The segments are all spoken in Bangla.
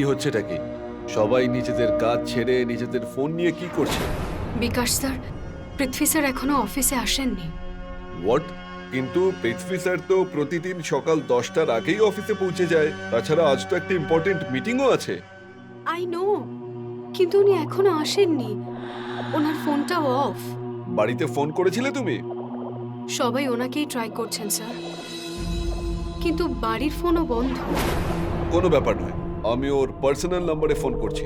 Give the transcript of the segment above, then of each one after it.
কি হচ্ছেটা কি? সবাই নিজেদের কাজ ছেড়ে নিজেদের ফোন নিয়ে কি করছে? বিকাশ স্যার পৃথ্বী স্যার এখনও অফিসে আসেননি। হোয়াট কিন্তু পৃথ্বী স্যার তো প্রতিদিন সকাল দশটার আগেই অফিসে পৌঁছে যায়। তাছাড়া আজ তো একটা ইম্পর্টেন্ট মিটিংও আছে। আই নো কিন্তু উনি এখনও আসেননি। ওনার ফোনটাও অফ বাড়িতে ফোন করেছিলে তুমি? সবাই ওনাকেই ট্রাই করছেন স্যার। কিন্তু বাড়ির ফোনও বন্ধ। কোনো ব্যাপার নয়। আমি ওর পার্সোনাল নাম্বারে ফোন করছি।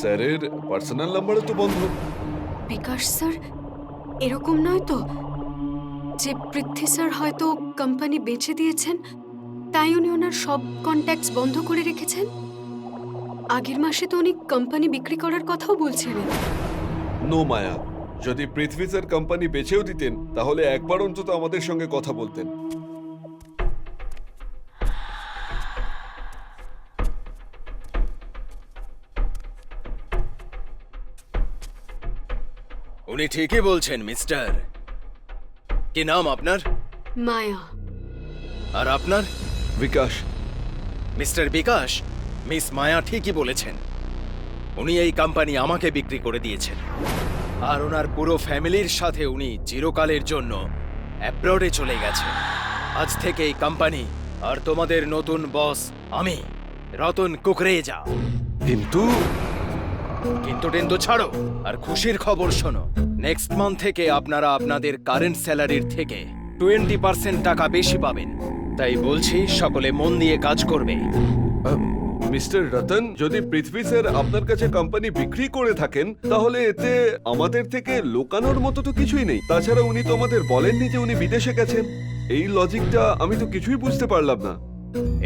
স্যারের পার্সোনাল নাম্বারে তো বন্ধ। বিকাশ স্যার এরকম নয় তো? যে পৃথ্বী স্যার হয়তো কোম্পানি বেচে দিয়েছেন তাই উনি ওনার সব কন্ট্যাক্টস বন্ধ করে রেখেছেন? আগের মাসে তো উনি কোম্পানি বিক্রি করার কথাও বলছিলেন। নো মায়া যদি পৃথ্বী স্যার কোম্পানি বেচেও দিতেন তাহলে একবার অন্তত আমাদের সঙ্গে কথা বলতেন। উনি ঠিকই বলছেন মিস্টার। কি নাম আপনার? মায়া। আর আপনার? বিকাশ। মিস্টার বিকাশ? মিস মায়া ঠিকই বলেছেন। উনি এই কোম্পানি আমাকে বিক্রি করে দিয়েছেন। আর ওনার পুরো ফ্যামিলির সাথে উনি চিরকালের জন্য অ্যাব্রডে চলে গেছেন। আজ থেকে এই কোম্পানি আর তোমাদের নতুন বস আমি রতন কুকরেজা। কিন্তু কিন্তু টেন্তু ছাড়ো আর খুশির খবর শোনো। নেক্সট মান্থ থেকে আপনারা আপনাদের কারেন্ট স্যালারির থেকে টোয়েন্টি পার্সেন্ট টাকা বেশি পাবেন। তাই বলছি সকলে মন দিয়ে কাজ করবে। মিস্টার রতন যদি পৃথ্বী স্যার আপনার কাছে কোম্পানি বিক্রি করে থাকেন তাহলে এতে আমাদের থেকে লোকানোর মতো তো কিছুই নেই। তাছাড়া উনি তো আমাদের বলেননি যে উনি বিদেশে গেছেন। এই লজিকটা আমি তো কিছুই বুঝতে পারলাম না।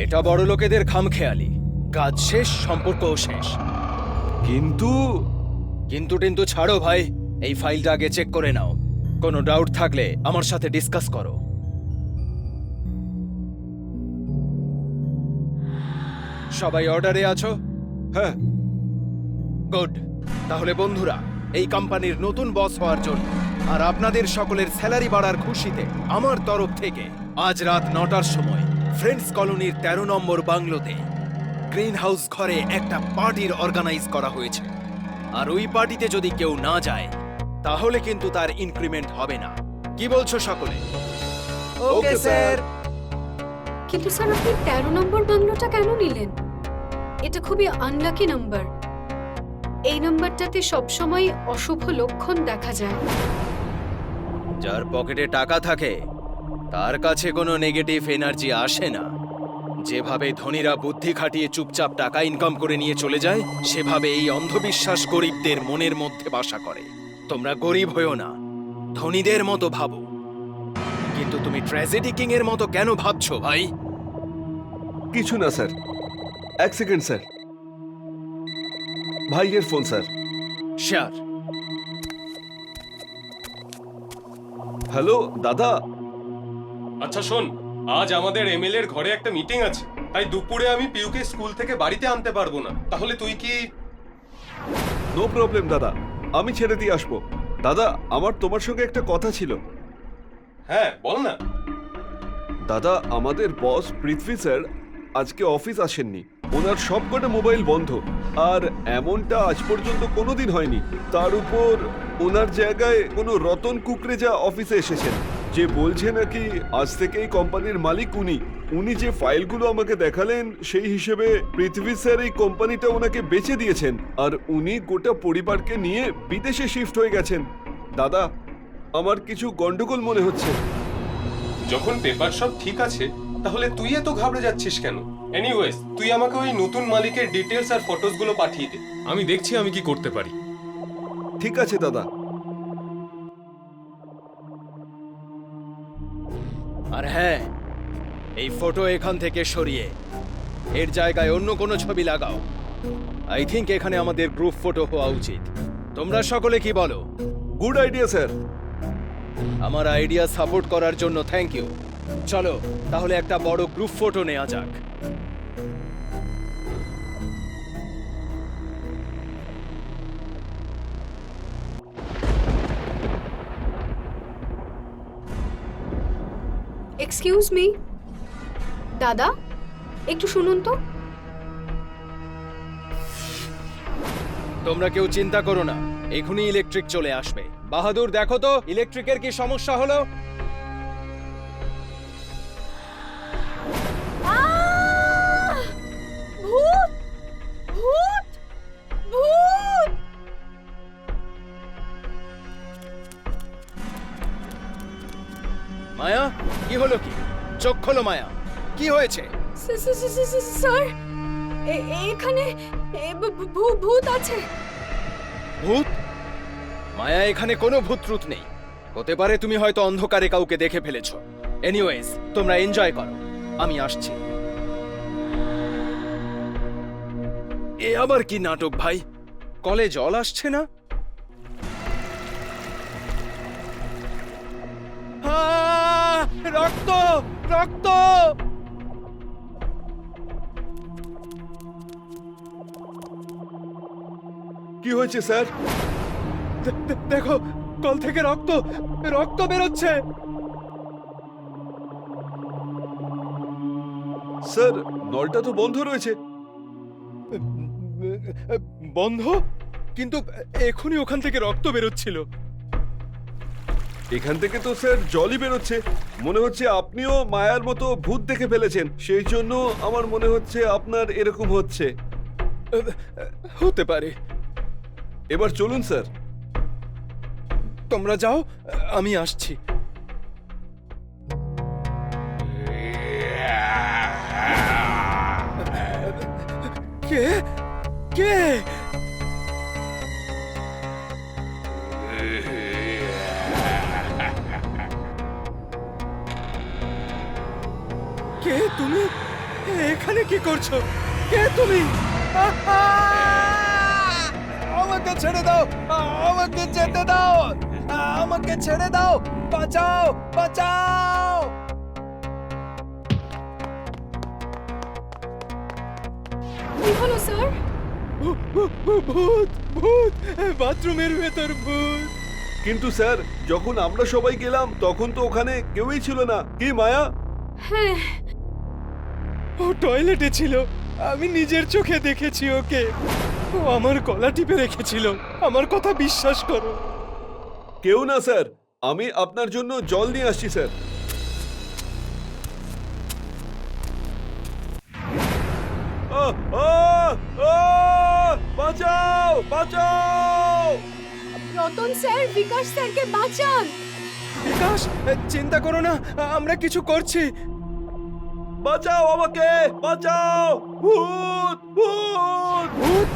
এটা বড় লোকেদের খামখেয়ালি। কাজ শেষ সম্পর্কও শেষ। কিন্তু কিন্তু টিন্তু ছাড়ো ভাই। এই ফাইলটা আগে চেক করে নাও। কোনো ডাউট থাকলে আমার সাথে ডিসকাস করো। সবাই অর্ডারে আছো? হ্যাঁ। গুড তাহলে বন্ধুরা, এই কোম্পানির নতুন বস হওয়ার জন্য আর আপনাদের সকলের স্যালারি বাড়ার খুশিতে আমার তরফ থেকে আজ রাত নটার সময় ফ্রেন্ডস কলোনির তেরো নম্বর বাংলোতে গ্রিন হাউস ঘরে একটা পার্টির অর্গানাইজ করা হয়েছে। আর ওই পার্টিতে যদি কেউ না যায় তাহলে কিন্তু তার ইনক্রিমেন্ট হবে না। কি বলছো সকলে? ওকে স্যার কিন্তু স্যার আপনি তেরো নম্বর বাংলোটা কেন নিলেন? এটা খুবই আনলাকি নাম্বার এই নাম্বারটাতে সবসময় অশুভ লক্ষণ দেখা যায়। যার পকেটে টাকা থাকে তার কাছে কোনো নেগেটিভ এনার্জি আসে না। যেভাবে ধনীরা বুদ্ধি খাটিয়ে চুপচাপ টাকা ইনকাম করে নিয়ে চলে যায় সেভাবে এই অন্ধবিশ্বাস গরিবদের মনের মধ্যে বাসা করে। তোমরা গরিব হয়েও না। ধনীদের মতো ভাবো। কিন্তু তুমি ট্র্যাজেডি কিং এর মতো কেন ভাবছ ভাই? কিছু না স্যার। এক সেকেন্ড স্যার। ভাইয়ের ফোন স্যার। শিয়ার হ্যালো দাদা? আচ্ছা শোন আজ আমাদের এমএলএ এর ঘরে একটা মিটিং আছে। তাই দুপুরে আমি পিউকে স্কুল থেকে বাড়িতে আনতে পারব না। তাহলে তুই কি নো প্রবলেম দাদা। আমি ছেড়ে দিয়ে আসব। দাদা আমার তোমার সঙ্গে একটা কথা ছিল। হ্যাঁ বল না। দাদা আমাদের বস পৃথ্বী স্যার আজকে অফিস আসেননি। ওনার সবকটা মোবাইল বন্ধ। আর এমনটা আজ পর্যন্ত কোনোদিন হয়নি। তার উপর ওনার জায়গায় কোনো রতন কুকরেজা অফিসে এসেছেন। যে বলছে নাকি আজ থেকে এই কোম্পানির মালিক উনি উনি যে ফাইলগুলো আমাকে দেখালেন সেই হিসেবে পৃথ্বী স্যার এই কোম্পানিটা ওনাকে বেচে দিয়েছেন আর উনি গোটা পরিবারকে নিয়ে বিদেশে শিফট হয়ে গেছেন। দাদা আমার কিছু গন্ডগোল মনে হচ্ছে। যখন পেপার সব ঠিক আছে তাহলে তুই এত ঘাবড়ে যাচ্ছিস কেন? এনিওয়েজ তুই আমাকে ওই নতুন মালিকের ডিটেলস আর ফটোসগুলো পাঠিয়ে দে। আমি দেখছি আমি কি করতে পারি। ঠিক আছে দাদা। আর হ্যাঁ এই ফটো এখান থেকে সরিয়ে এর জায়গায় অন্য কোনো ছবি লাগাও। আই থিঙ্ক এখানে আমাদের গ্রুপ ফটো হওয়া উচিত। তোমরা সকলে কি বলো? গুড আইডিয়া স্যার আমার আইডিয়া সাপোর্ট করার জন্য থ্যাংক ইউ চলো তাহলে একটা বড় গ্রুপ ফটো নেওয়া যাক। এক্সকিউজ মি দাদা, একটু শুনুন তো। তোমরা কেউ চিন্তা করো না এখনই ইলেকট্রিক চলে আসবে। বাহাদুর, দেখো তো ইলেকট্রিকের কি সমস্যা হলো? মায়া? কি হলো কি? চোখ খোলো মায়া। কি হয়েছে? স্যার এখানে ভূত আছে। ভূত? মায়া এখানে কোনো ভূত নেই। হতে পারে তুমি হয়তো অন্ধকারে কাউকে দেখে ফেলেছো। এনিওয়েজ তোমরা এনজয় করো। আমি আসছি। এ আবার কি নাটক ভাই? কলে জল আসছে না? রক্ত রক্ত। কি হয়েছে স্যার? দেখো কল থেকে রক্ত রক্ত বেরোচ্ছে। স্যার নলটা তো বন্ধ রয়েছে। বন্ধ? কিন্তু এখনই ওখান থেকে রক্ত বেরোচ্ছিল। এখান থেকে তো স্যার জলই বেরোচ্ছে। মনে হচ্ছে আপনিও মায়ার মতো ভূত দেখে ফেলেছেন। সেই জন্য আমার মনে হচ্ছে আপনার এরকম হচ্ছে। হতে পারে। এবার চলুন স্যার। তোমরা যাও আমি আসছি। কে? কে? তুমি? এখানে কি করছ? কে তুমি? আমাকে ছেড়ে দাও! আমাকে যেতে দাও! আমাকে ছেড়ে দাও! বাঁচাও! বাঁচাও! কি হলো স্যার? ভূত ভূত! বাথরুমের ভেতর ভূত! কিন্তু স্যার যখন আমরা সবাই গেলাম তখন তো ওখানে কেউই ছিল না। কি মায়া? হ্যাঁ ও টয়লেটে ছিল। আমি নিজের চোখে দেখেছি ওকে। ও আমার গলা টিপে রেখেছিল। আমার কথা বিশ্বাস করো। কেউ না স্যার। আমি আপনার জন্য জল নিয়ে আসছি স্যার। বাঁচাও বাঁচাও! রতন স্যার বিকাশ স্যারকে বাঁচান। বিকাশ চিন্তা করো না আমরা কিছু করছি। বাঁচাও আমাকে, বাঁচাও। ভূত ভূত। ভূত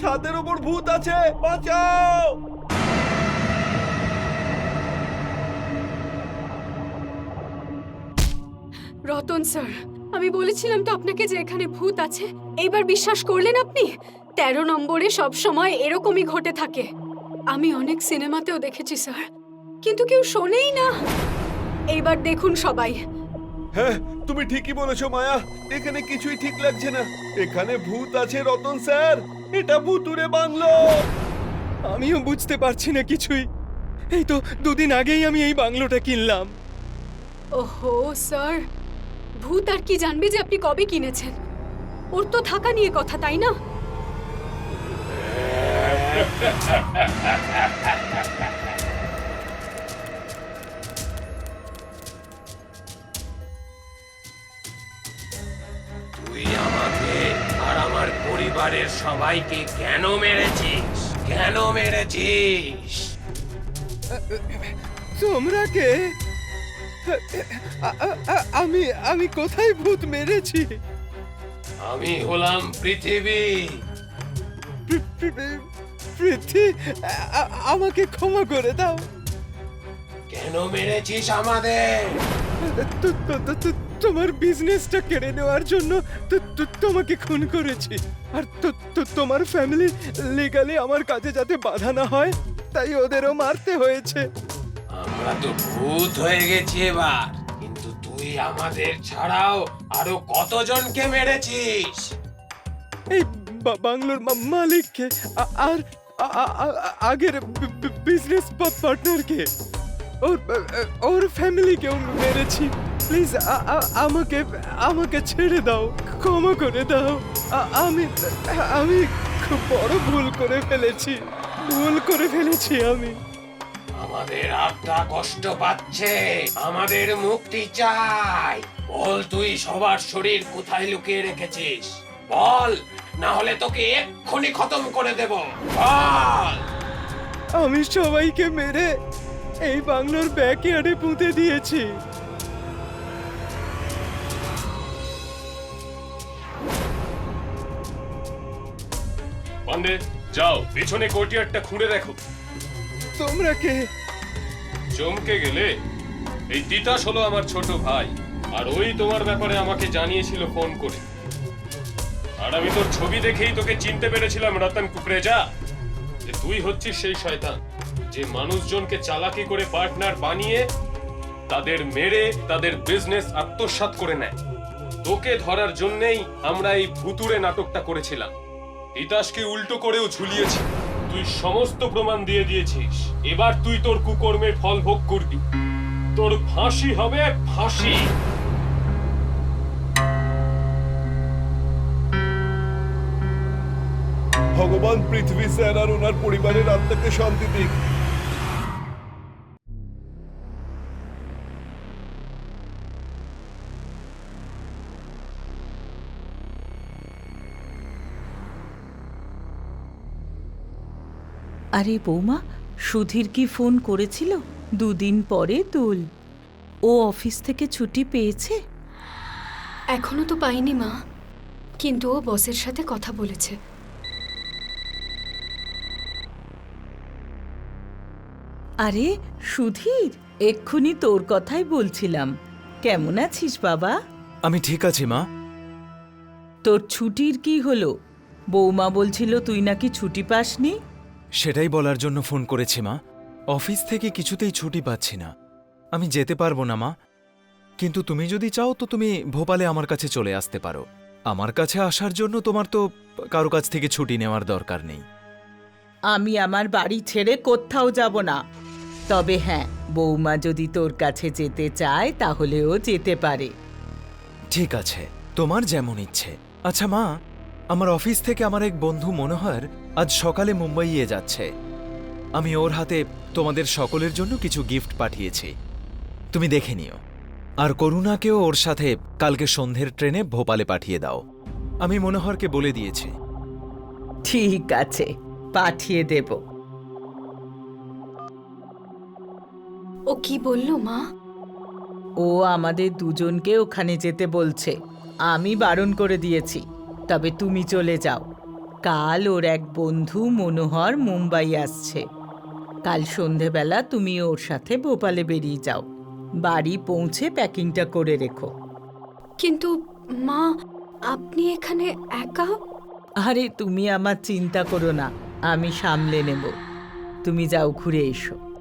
ছাদের উপর ভূত আছে, বাঁচাও। রতন স্যার, আমি বলেছিলাম তো আপনাকে যে এখানে ভূত আছে। এইবার বিশ্বাস করলেন আপনি? তেরো নম্বরে সব সময় এরকমই ঘটে থাকে। আমি অনেক সিনেমাতেও দেখেছি, স্যার। কিন্তু কেউ শোনেই না। এইবার দেখুন সবাই। হ্যাঁ তুমি ঠিকই বলেছ মায়া। এখানে কিছুই ঠিক লাগছে না। এখানে ভূত আছে রতন স্যার। এটা ভুতুরে বাংলো। আমিও বুঝতে পারছি না কিছুই। এই তো দুদিন আগেই আমি এই বাংলোটা কিনলাম। ওহো স্যার। ভূত আর কি জানবে যে আপনি কবে কিনেছেন? ওর তো থাকা নিয়ে কথা তাই না? সবাইকে কেন মেরেছিস? কেন মেরেছিস? তোমরা কে? আমি আমি কোথায় ভূত মেরেছি? আমি হলাম পৃথিবী। পৃথিবী আমাকে ক্ষমা করে দাও। কেন মেরেছিস আমাদের? তোমার বিজনেসটা কেড়ে নেওয়ার জন্য তোমাকে খুন করেছি। আর তোমার ফ্যামিলি লিগালি আমার কাজে যাতে বাধা না হয় তাই ওদেরও মারতে হয়েছে। আমরা তো ভূত হয়ে গেছি এবার কিন্তু তুই আমাদের ছাড়াও আরও কতজনকে মেরেছিস? এই বাংলোর মালিককে আর আগের বিজনেস পার্টনারকে ওর ওর ফ্যামিলিকেও মেরেছি। প্লিজ আমাকে আমাকে ছেড়ে দাও ক্ষমা করে দাও। আমি আমি খুব বড় ভুল করে ফেলেছি ভুল করে ফেলেছি আমি। আমাদের আত্মা কষ্ট পাচ্ছে আমাদের মুক্তি চাই। বল তুই সবার শরীর কোথায় লুকিয়ে রেখেছিস? বল না হলে তোকে এক্ষুনি খতম করে দেব। বল। আমি সবাইকে মেরে এই বাংলোর ব্যাকইয়ার্ডে পুঁতে দিয়েছি। পান্ডে যাও পিছনে কোর্টিয়ারটা খুঁড়ে দেখো। তোমরা কে? চমকে গেলে? এই তিতাস হলো আমার ছোট ভাই আর ওই তোমার ব্যাপারে আমাকে জানিয়েছিল ফোন করে। আর আমি তোর ছবি দেখেই তোকে চিনতে পেরেছিলাম রতন কুকরেজা। যে তুই হচ্ছিস সেই শয়তান যে মানুষজনকে চালাকি করে পার্টনার বানিয়ে তাদের মেরে তাদের বিজনেস আত্মসাৎ করে নেয়। তোকে ধরার জন্যই আমরা এই ভুতুরে নাটকটা করেছিলাম। তিতাসকে উল্টো করেও ঝুলিয়েছি। তুই সমস্ত প্রমাণ দিয়ে দিয়েছিস। এবার তুই তোর কুকর্মের ফল ভোগ করবি। তোর ফাঁসি হবে ফাঁসি। ভগবান পৃথিবী স্যার আর ওনার পরিবারের আত্মাকে শান্তি দিক। আরে বৌমা সুধীর কি ফোন করেছিল? দুদিন পরে তুল। ও অফিস থেকে ছুটি পেয়েছে? এখনও তো পাইনি মা কিন্তু ও বসের সাথে কথা বলেছে। আরে সুধীর এক্ষুনি তোর কথাই বলছিলাম। কেমন আছিস বাবা? আমি ঠিক আছি মা। তোর ছুটির কি হলো? বৌমা বলছিল তুই নাকি ছুটি পাসনি? সেটাই বলার জন্য ফোন করেছি মা। অফিস থেকে কিছুতেই ছুটি পাচ্ছি না। আমি যেতে পারব না মা। কিন্তু তুমি যদি চাও তো তুমি ভোপালে আমার কাছে চলে আসতে পারো। আমার কাছে আসার জন্য তোমার তো কারও কাছ থেকে ছুটি নেওয়ার দরকার নেই। আমি আমার বাড়ি ছেড়ে কোথাও যাব না। তবে হ্যাঁ বৌমা যদি তোর কাছে যেতে চায় তাহলে ও যেতে পারে। ঠিক আছে তোমার যেমন ইচ্ছে। আচ্ছা মা আমার অফিস থেকে আমার এক বন্ধু মনোহর আজ সকালে মুম্বাইয়ে যাচ্ছে। আমি ওর হাতে তোমাদের সকলের জন্য কিছু গিফট পাঠিয়েছি। তুমি দেখে নিও। আর করুণাকেও ওর সাথে কালকে সন্ধ্যের ট্রেনে ভোপালে পাঠিয়ে দাও। আমি মনোহরকে বলে দিয়েছি। ঠিক আছে পাঠিয়ে দেব। ও কি বলল মা? ও আমাদের দুজনকে ওখানে যেতে বলছে। আমি বারণ করে দিয়েছি। তবে তুমি চলে যাও। কাল ওর এক বন্ধু মনোহর মুম্বাই আসছে। কাল সন্ধেবেলা তুমি ওর সাথে ভোপালে বেরিয়ে যাও। বাড়ি পৌঁছে প্যাকিংটা করে রেখো। কিন্তু মা আপনি এখানে একা? আরে তুমি আমার চিন্তা করো না আমি সামলে নেব। তুমি যাও ঘুরে এসো।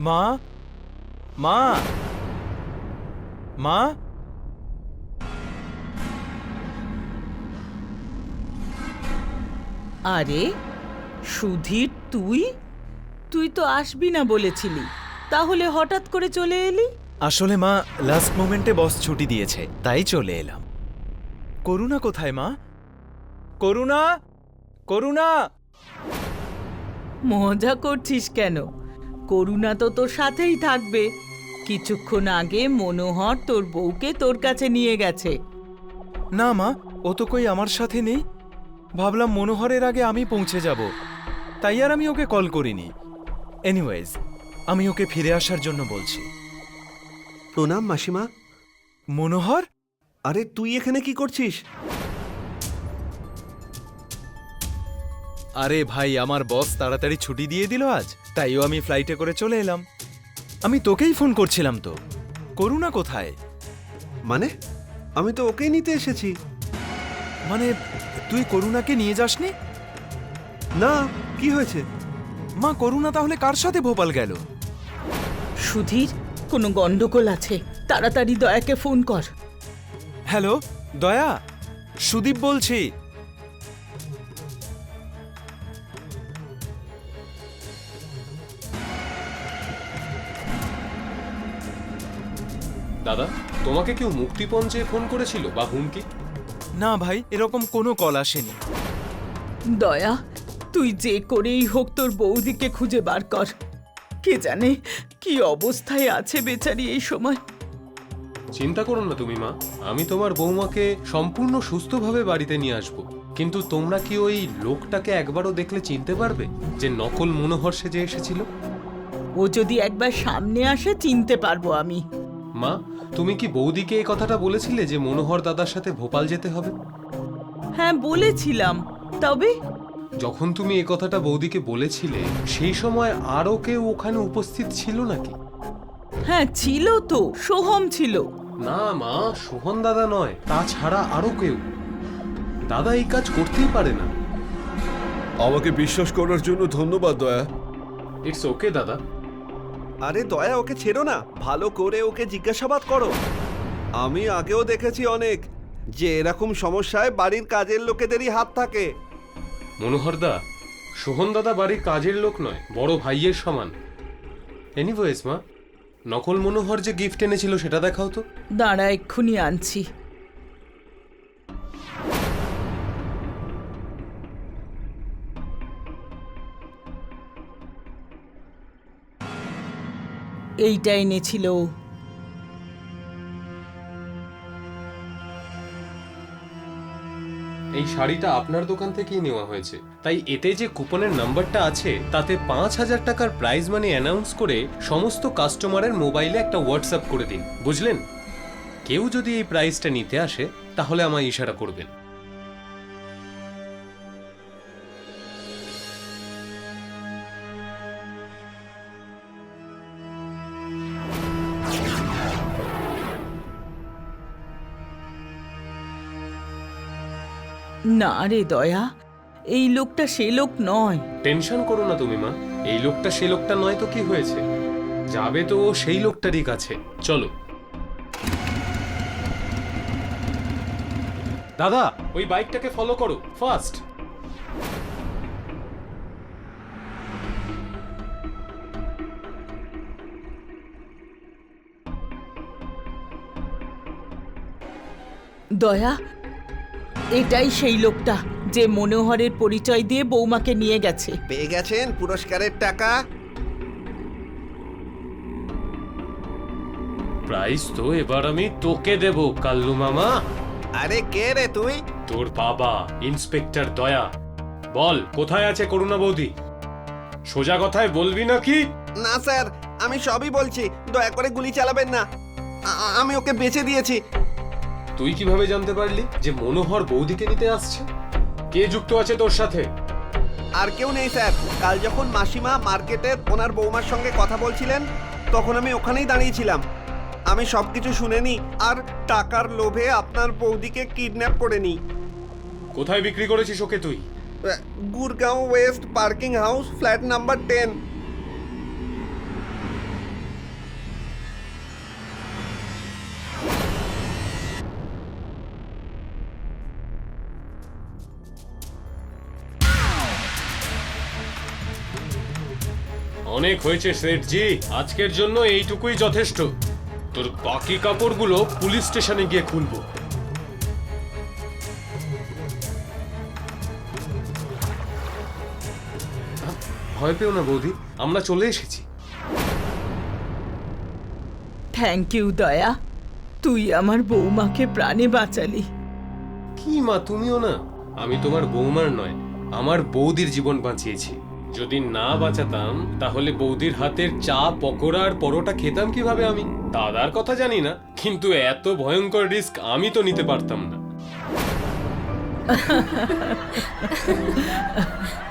মা? মা? মা? আরে সুধীর তুই? তুই তো আসবি না বলেছিলি। তাহলে হঠাৎ করে চলে এলি? আসলে মা লাস্ট মোমেন্টে বস ছুটি দিয়েছে তাই চলে এলাম। করুণা কোথায় মা? করুণা? করুণা? মজা করছিস কেন? করুণা তো তোর সাথেই থাকবে। কিছুক্ষণ আগে মনোহর তোর বউকে তোর কাছে নিয়ে গেছে। না মা ও তো কই আমার সাথে নেই। ভাবলাম মনোহরের আগে আমি পৌঁছে যাব। তাই আর আমি ওকে কল করিনি। এনিওয়েজ আমি ওকে ফিরে আসার জন্য বলছি। প্রণাম মাসিমা। মনোহর? আরে তুই এখানে কি করছিস? আরে ভাই আমার বস তাড়াতাড়ি ছুটি দিয়ে দিল আজ। তাইও আমি ফ্লাইটে করে চলে এলাম। আমি তোকেই ফোন করছিলাম তো। করুণা কোথায়? মানে? আমি তো ওকেই নিতে এসেছি। মানে তুই করুণাকে নিয়ে যাসনি? না কি হয়েছে? মা করুণা তাহলে কার সাথে ভোপাল গেল? সুধীর কোনো গন্ডগোল আছে? তাড়াতাড়ি দয়াকে ফোন কর। হ্যালো দয়া? সুদীপ বলছি। তোমাকে কেউ মুক্তিপণ চেয়ে ফোন করেছিল বা হুমকি? না ভাই এরকম কোনো কল আসেনি। দয়া তুই যে করেই হোক তোর বৌদিকে খুঁজে বার কর। কে জানে কি অবস্থায় আছে বেচারি এই সময়। চিন্তা করো না তুমি মা আমি তোমার বৌমাকে সম্পূর্ণ সুস্থভাবে বাড়িতে নিয়ে আসব। কিন্তু তোমরা কি ওই লোকটাকে একবারও দেখলে চিনতে পারবে যে নকল মনোহর সেজে এসেছিল? ও যদি একবার সামনে আসে চিনতে পারব আমি। মা তুমি কি বৌদিকে এই কথাটা বলেছিলে যে মনোহর দাদার সাথে ভোপাল যেতে হবে? হ্যাঁ বলেছিলাম। তবে? যখন তুমি এই কথাটা বৌদিকে বলেছিলে সেই সময় আরও কেউ ওখানে উপস্থিত ছিল নাকি? হ্যাঁ ছিল তো সোহম ছিল। না মা সোহন দাদা নয় তাছাড়া আরও কেউ। দাদা এই কাজ করতেই পারে না। আমাকে বিশ্বাস করার জন্য ধন্যবাদ দয়া। ইটস ওকে দাদা। আরে দয়া ওকে ছেড়ো না। ভালো করে ওকে জিজ্ঞাসাবাদ করো। আমি আগেও দেখেছি অনেক যে এরকম সমস্যায় বাড়ির কাজের লোকেদেরই হাত থাকে। মনোহর দা সোহন দাদা বাড়ির কাজের লোক নয় বড় ভাইয়ের সমান। এনিওয়েজ মা নকল মনোহর যে গিফট এনেছিল সেটা দেখাও তো। দাঁড়া এক্ষুনি আনছি। এইটা এনেছিল। এই শাড়িটা আপনার দোকান থেকেই নেওয়া হয়েছে। তাই এতে যে কুপনের নাম্বারটা আছে, তাতে পাঁচ হাজার টাকার প্রাইজ মানি অ্যানাউন্স করে সমস্ত কাস্টমারের মোবাইলে একটা হোয়াটসঅ্যাপ করে দিন, বুঝলেন? কেউ যদি এই প্রাইজটা নিতে আসে, তাহলে আমায় ইশারা করবেন। না রে দয়া এই লোকটা সে লোক নয়। টেনশন করো না তুমি মা। এই লোকটা সে লোকটা নয় তো কি হয়েছে? যাবে তো ও সেই লোকটারই কাছে। চলো। দাদা ওই বাইকটাকে ফলো করো ফার্স্ট দয়া এটাই সেই লোকটা যে মনোহরের পরিচয় দিয়ে বৌমাকে নিয়ে গেছে। পেয়ে গেছেন পুরস্কারের টাকা। প্রাইস তো এবার আমি তোকে দেব কাল্লু মামা। আরে কে রে তুই? তোর বাবা ইন্সপেক্টর দয়া। বল কোথায় আছে করুণা বৌদি? সোজা কথায় বলবি নাকি? না স্যার আমি সবই বলছি। দয়া করে গুলি চালাবেন না। আ- আমি ওকে বেঁচে দিয়েছি। তুই কীভাবে জানতে পারলি যে মনোহর বৌদিকে নিতে আসছে? কে যুক্ত আছে তোর সাথে? আর কেউ নেই স্যার। কাল যখন মাসিমা মার্কেটের ওনার বৌমার সঙ্গে কথা বলছিলেন তখন আমি ওখানেই দাঁড়িয়েছিলাম। আমি সব কিছু শুনেনি আর টাকার লোভে আপনার বৌদিকে কিডন্যাপ করে নিই কোথায় বিক্রি করেছিস ওকে তুই? Gurgaon west parking house flat number ten. অনেক হয়েছে সেঠজি আজকের জন্য এইটুকুই যথেষ্ট। তোর বাকি কাপড়গুলো পুলিশ স্টেশনে গিয়ে খুলবো। ভয় পেও না বৌদি আমরা চলে এসেছি। থ্যাংক ইউ দয়া। তুই আমার বৌমাকে প্রাণে বাঁচালি। কি মা তুমিও না? আমি তোমার বৌমার নয় আমার বৌদির জীবন বাঁচিয়েছি। যদি না বাঁচাতাম, তাহলে বৌদির হাতের চা, পকোড়া আর পরোটা খেতাম কীভাবে আমি? দাদার কথা জানি না, কিন্তু এত ভয়ঙ্কর রিস্ক আমি তো নিতে পারতাম না।